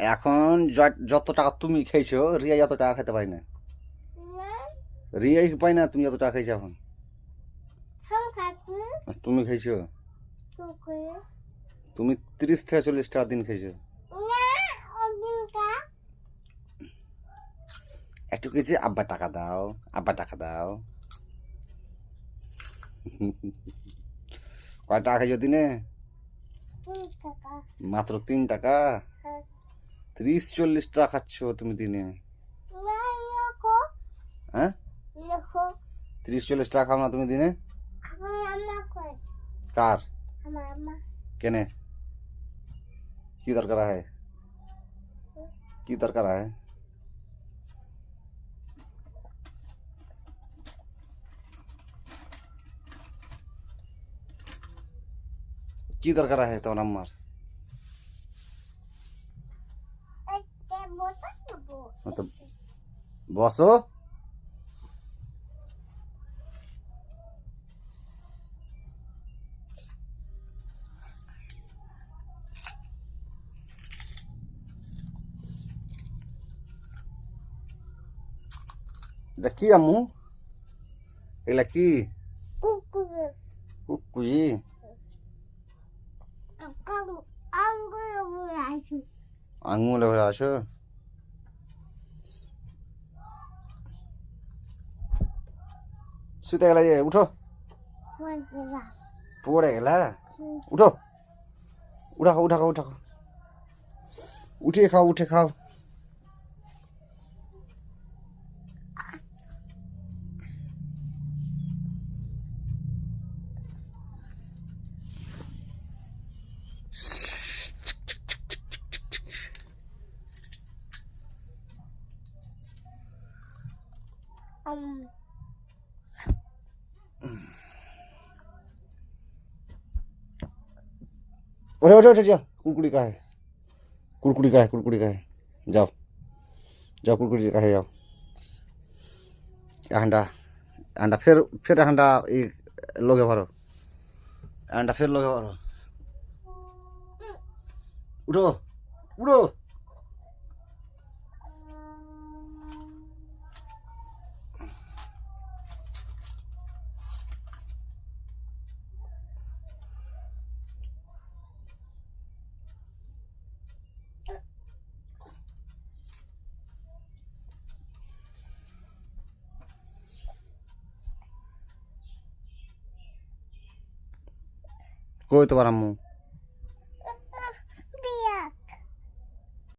এখন যত টাকা তুমি খেয়েছো রিয়া যত টাকা খেতে পারি না। রিয়াই পাই না, তুমি যত টাকা খেয়েছো এখন। তুমি খেয়েছো? তুমি তিরিশ থেকে চল্লিশ টাকা দিন খেয়েছো। একটু কিছু আব্বা টাকা দাও, আব্বা টাকা দাও। কয় টাকা খেয়েছো দিনে? মাত্র তিন টাকা? ত্রিশ চল্লিশ টাকা খাচ্ছ তুমি দিনে হ্যাঁ ত্রিশ চল্লিশ টাকা খাও না তুমি দিনে কার কেনে কি দরকার है কি দরকার है কি দরকার আছে তোমার আম্মার বসো। কি আম্মু? এগুলা কি? কুকুই আঙুলে ভরে আসো? শুতে গেলে যে উঠো পড়ে গেলা উঠো উঠা খাও উঠা খাও উঠা খাও উঠে খাও উঠে খাও उठो ওঠে ওঠে ওঠে, যাও। কুড়কুড়ি কাহে। কুড়কুড়ি কাহে কুড়কুড়ি কাহে। যাও। যাও, কুড়কুড়ি কাহে, যাও। হাঁটা হাঁটা, ফের ফের হাঁটা, এই লোকে ভরো। হাঁটা, ফের লোকে ভরো। উঠো উঠো। কই তোমার আম্মু